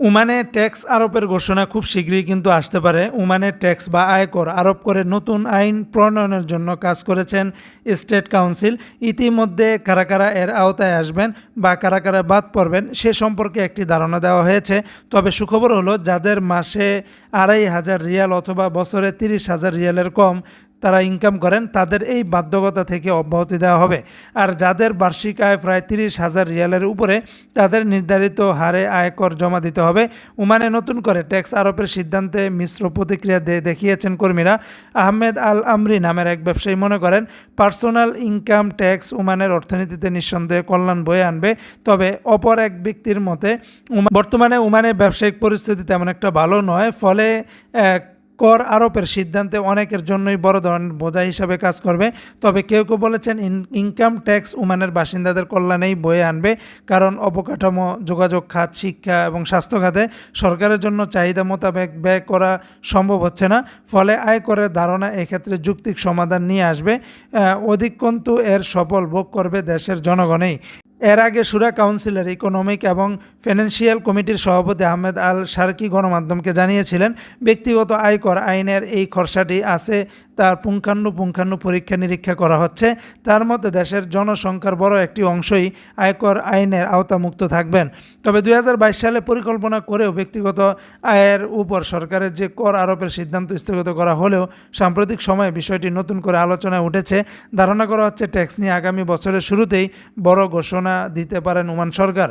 ওমানে ট্যাক্স আরোপের ঘোষণা খুব শীঘ্রই কিন্তু আসতে পারে। ওমানে ট্যাক্স বা আয়কর আরোপ করে নতুন আইন প্রণয়নের জন্য কাজ করেছেন স্টেট কাউন্সিল। ইতিমধ্যে কারা কারা এর আওতায় আসবেন বা কারা কারা বাদ পড়বেন সে সম্পর্কে একটি ধারণা দেওয়া হয়েছে। তবে সুখবর হলো, যাদের মাসে আড়াই হাজার রিয়াল অথবা বছরে তিরিশ হাজার রিয়ালের কম তারা ইনকাম করেন, তাদের এই বাধ্যকতা থেকে অব্যাহতি দেওয়া হবে। আর যাদের বার্ষিক আয় প্রায় তিরিশ হাজার রিয়ালের উপরে, তাদের নির্ধারিত হারে আয়কর জমা দিতে হবে। উমানে নতুন করে ট্যাক্স আরোপের সিদ্ধান্তে মিশ্র প্রতিক্রিয়া দেখিয়েছেন কর্মীরা। আহমেদ আল আমরি নামের এক ব্যবসায়ী মনে করেন, পার্সোনাল ইনকাম ট্যাক্স উমানের অর্থনীতিতে নিঃসন্দেহে কল্যাণ বয়ে আনবে। তবে অপর এক ব্যক্তির মতে বর্তমানে ওমানের ব্যবসায়িক পরিস্থিতি তেমন একটা ভালো নয়। ফলে কর আরোপের সিদ্ধান্তে অনেকের জন্যই বড় ধরনের বোঝা হিসাবে কাজ করবে। তবে কেউ কেউ বলেছেন ইনকাম ট্যাক্স ওমানের বাসিন্দাদের কল্যাণেই বয়ে আনবে। কারণ অবকাঠামো, যোগাযোগ খাত, শিক্ষা এবং স্বাস্থ্য খাতে সরকারের জন্য চাহিদা মোতাবেক ব্যয় করা সম্ভব হচ্ছে না। ফলে আয়করের ধারণা এক্ষেত্রে যুক্তিক সমাধান নিয়ে আসবে। অধিকন্তু এর সফল ভোগ করবে দেশের জনগণেই। এর আগে সুরা কাউন্সিলের, ইকোনমিক এবং ফিনান্সিয়াল কমিটির সভাপতি আহমেদ আল সার্কি গণমাধ্যমকে জানিয়েছিলেন, ব্যক্তিগত আয়কর আইনের এই খরচাটি আছে তার পুঙ্খানু পুঙ্খানু পরীক্ষা নিরীক্ষা করা হচ্ছে। তার মধ্যে দেশের জনসংখ্যার বড় একটি অংশই আয়কর আইনের আওতামুক্ত থাকবেন। তবে দু হাজার বাইশ সালে পরিকল্পনা করেও ব্যক্তিগত আয়ের উপর সরকারের যে কর আরোপের সিদ্ধান্ত স্থগিত করা হলেও সাম্প্রতিক সময়ে বিষয়টি নতুন করে আলোচনায় উঠেছে। ধারণা করা হচ্ছে ট্যাক্স নিয়ে আগামী বছরের শুরুতেই বড় ঘোষণা দিতে পারেন ওমান সরকার।